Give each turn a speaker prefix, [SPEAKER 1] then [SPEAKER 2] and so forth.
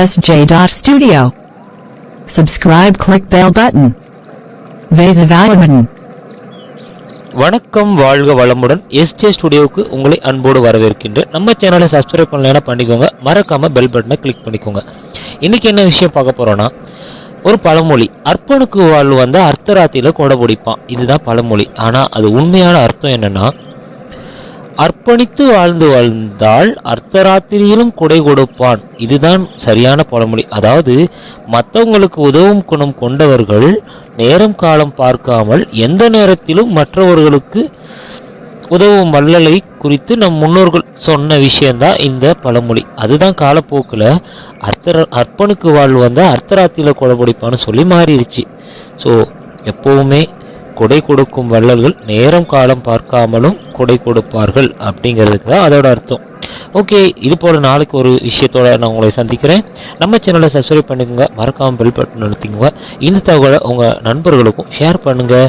[SPEAKER 1] sj.studio. Subscribe click bell button. Vaisavalaman.
[SPEAKER 2] வணக்கம் வாழ்க வளமுடன். எஸ்ஜே ஸ்டுடியோவுக்கு உங்களை அன்போடு வரவேற்கின்றேன். நம்ம சேனலை சப்ஸ்கிரைப் பண்ணலைன்னா பண்ணிக்கோங்க. மறக்காம பெல் பட்டனை கிளிக் பண்ணிக்கோங்க. இன்னைக்கு என்ன விஷயம் பார்க்க போறோம்னா ஒரு பழமொழி. அர்ப்பனுக்கு வாழ் வந்து அர்த்தராத்திரியில கொடை பிடிப்பான். இதுதான் பழமொழி. ஆனா அது உண்மையான அர்த்தம் என்னன்னா அர்ப்பணித்து வாழ்ந்து வாழ்ந்தால் அர்த்தராத்திரியிலும் கொடை கொடுப்பான். இதுதான் சரியான பழமொழி. அதாவது மற்றவங்களுக்கு உதவும் குணம் கொண்டவர்கள் நேரம் காலம் பார்க்காமல் எந்த நேரத்திலும் மற்றவர்களுக்கு உதவும் வள்ளலை குறித்து நம் முன்னோர்கள் சொன்ன விஷயந்தான் இந்த பழமொழி. அதுதான் காலப்போக்கில் அர்த்தர அர்ப்பனுக்கு வாழ் வந்தால் அர்த்தராத்திரியில் கொலை பிடிப்பான்னு சொல்லி மாறிடுச்சு ஸோ எப்போவுமே கொடை கொடுக்கும் வள்ளல்கள் நேரம் காலம் பார்க்காமலும் கொடை கொடுப்பார்கள் அப்படிங்கிறதுக்கு தான் அதோட அர்த்தம். ஓகே இது போல் நாளைக்கு ஒரு விஷயத்தோட நான் உங்களை சந்திக்கிறேன். நம்ம சேனலை சப்ஸ்கிரைப் பண்ணிக்கோங்க. மறக்காமல் பெல் பட்டன் அழுத்திக்கோங்க. இந்த தகவலை உங்கள் நண்பர்களுக்கும் ஷேர் பண்ணுங்கள்